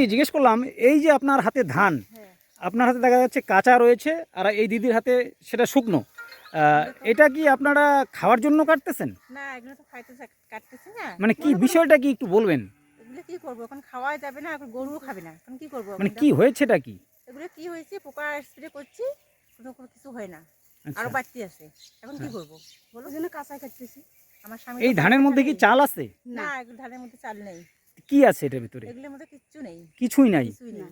দিদি জিজ্ঞেস করলাম এই যে আপনার হাতে ধান হ্যাঁ। আপনার হাতে দেখা যাচ্ছে কাঁচা রয়েছে আর এই দিদির হাতে সেটা শুকনো। এটা কি আপনারা খাওয়ার জন্য কাটতেছেন? না এগুলো তো খাইতে কাটতেছি না। মানে কি বিষয়টা কি একটু বলবেন? এগুলো কি করব? এখন খাওয়া যাবে না এখন গরুও খাবে না এখন কি করব? মানে কি হয়েছেটা কি? এগুলো কি হয়েছে? পোকা স্প্রে করছি কোনো কিছু হয় না। আচ্ছা। আরও বাড়তি আছে। এখন কি করব? বলো। জন্য কাঁচাই কাটতেছি। আমার স্বামী এই ধানের মধ্যে কি চাল আছে? না এগুলো ধানের মধ্যে চাল নেই। কি আছে এটার ভিতরে? এগুলোর মধ্যে কিচ্ছু নেই। কিছুই নাই। কিছুই নেই।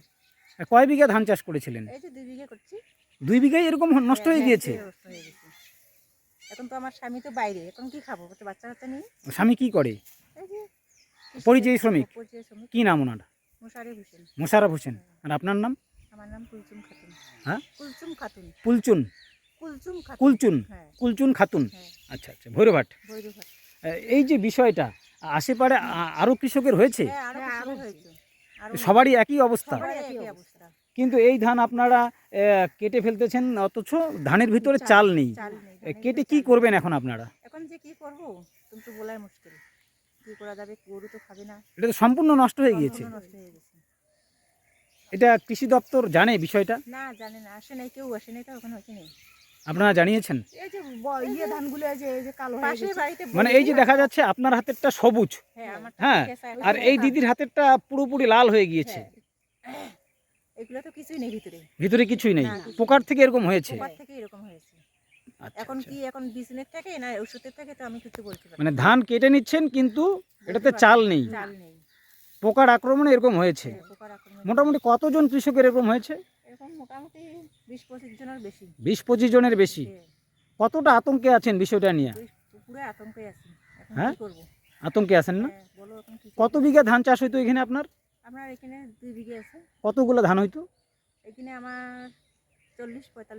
আর কয় বিঘা ধান চাষ করেছিলেন? এই যে দুই বিঘে করছি। দুই বিঘায় এরকম নষ্ট হয়ে হ্যাঁ, গিয়েছে? হ্যাঁ, নষ্ট হয়ে গেছে এখন তো আমার স্বামী তো বাইরে এখন কি খাব? তো বাচ্চা নেই। স্বামী কি করে? এই যে পরিযায়ী শ্রমিক? পরিযায়ী শ্রমিক। কি নাম ওনার? মশারি হোসেন। মোশারফ হোসেন। আর আপনার নাম? আমার নাম কুলচুম খাতুন। হ্যাঁ? কুলচুম খাতুন। কুলচুন। কুলচুম খাতুন। কুলচুন। হ্যাঁ। কুলচুন খাতুন। হ্যাঁ। আচ্ছা আচ্ছা ভৈরভাট এই যে বিষয়টা আশেপাশে আ- আরও কৃষকের হয়েছে? হ্যাঁ সবারই একই অবস্থা। অবস্থা। কিন্তু এই ধান আপনারা কেটে ফেলতেছেন অথচ ধানের ভিতরে চাল নেই। কেটে কি করবেন এখন আপনারা? এখন যে কি করব? তুমি তো বলাই মুশকিল। কি করা যাবে? গরু তো খাবে না। এটা তো সম্পূর্ণ নষ্ট হয়ে গিয়েছে। এটা কৃষি দপ্তর জানে বিষয়টা? না জানে না। আসে নাই কেউ আসে নাই তো ওখানে হয়েছে নেই আপনারা জানিয়েছেন? এই যে ব- ইয়ে ধানগুলো এই যে এই যে কালো হয়ে পাশের গেছে। বাড়িতে মানে এই যে দেখা যাচ্ছে আপনার হাতেরটা সবুজ। হ্যাঁ আমার হ্যাঁ, আর এই দিদির হাতেরটা পুরোপুরি লাল হয়ে গিয়েছে। হ্যাঁ। এগুলো তো কিছুই নেই ভিতরে। ভিতরে কিছুই নেই। না, পোকার থেকে এরকম হয়েছে? পোকার থেকে এরকম হয়েছে। আচ্ছা, এখন আচ্ছা। কি এখন বিজনেস থেকে না ওষুধের থেকে তো আমি কিছু বলতে পারি মানে ধান কেটে নিচ্ছেন কিন্তু এটাতে চাল নেই। চাল নেই। পোকার আক্রমণে এরকম হয়েছে। হ্যাঁ, পোকার আক্রমণ। মোটামুটি কতজন কৃষকের এরকম হয়েছে? এরকম মোটামুটি বিশ পঁচিশ জনের বেশি। বিশ পঁচিশ জনের বেশি? কতটা আতঙ্কে আছেন বিষয়টা নিয়ে? পুরো আতঙ্কে আছি। হ্যাঁ? আতঙ্কে আছেন না? হ্যাঁ, কত বিঘা ধান চাষ হইতো এখানে আপনার? আপনার এখানে দুই বিঘে আছে। কতগুলো ধান হইতো? এখানে আমার চল্লিশ পঁয়তাল্লিশ